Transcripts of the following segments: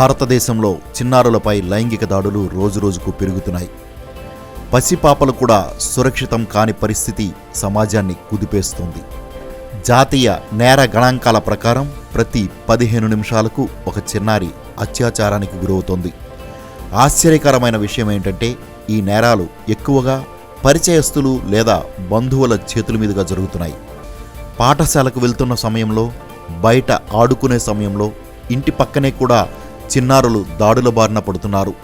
భారతదేశంలో చిన్నారులపై లైంగిక దాడులు రోజురోజుకు పెరుగుతున్నాయి. పసిపాపలు కూడా సురక్షితం కాని పరిస్థితి సమాజాన్ని కుదిపేస్తోంది. జాతీయ నేర గణాంకాల ప్రకారం ప్రతి పదిహేను నిమిషాలకు ఒక చిన్నారి అత్యాచారానికి గురవుతోంది. ఆశ్చర్యకరమైన విషయం ఏంటంటే ఈ నేరాలు ఎక్కువగా పరిచయస్తులు లేదా బంధువుల చేతుల మీదుగా జరుగుతున్నాయి. పాఠశాలకు వెళ్తున్న సమయంలో బయట ఆడుకునే సమయంలో ఇంటి పక్కనే కూడా చిన్నారులు దాడుల బారిన పడుతున్నారు.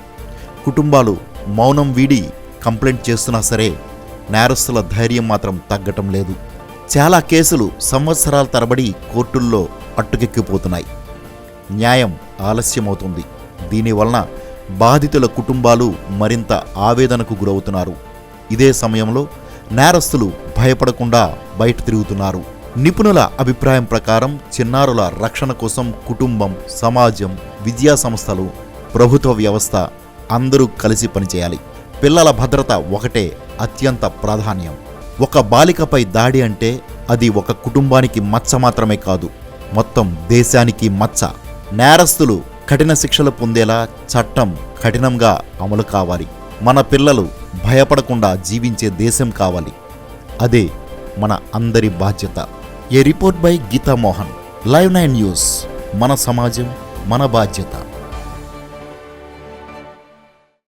కుటుంబాలు మౌనం వీడి కంప్లైంట్ చేస్తున్నా సరే నేరస్తుల ధైర్యం మాత్రం తగ్గటం లేదు. చాలా కేసులు సంవత్సరాల తరబడి కోర్టుల్లో అట్టుకెక్కిపోతున్నాయి. న్యాయం ఆలస్యమవుతుంది. దీనివలన బాధితుల కుటుంబాలు మరింత ఆవేదనకు గురవుతున్నారు. ఇదే సమయంలో నేరస్తులు భయపడకుండా బయట తిరుగుతున్నారు. నిపుణుల అభిప్రాయం ప్రకారం చిన్నారుల రక్షణ కోసం కుటుంబం సమాజం విద్యా సంస్థలు ప్రభుత్వ వ్యవస్థ అందరూ కలిసి పనిచేయాలి. పిల్లల భద్రత ఒకటే అత్యంత ప్రాధాన్యం. ఒక బాలికపై దాడి అంటే అది ఒక కుటుంబానికి మచ్చ మాత్రమే కాదు మొత్తం దేశానికి మచ్చ. నేరస్తులు కఠిన శిక్షలు పొందేలా చట్టం కఠినంగా అమలు కావాలి. మన పిల్లలు భయపడకుండా జీవించే దేశం కావాలి. అదే మన అందరి బాధ్యత. A report by Geetha Mohan. Live nine news. మన సమాజం మన బాధ్యత.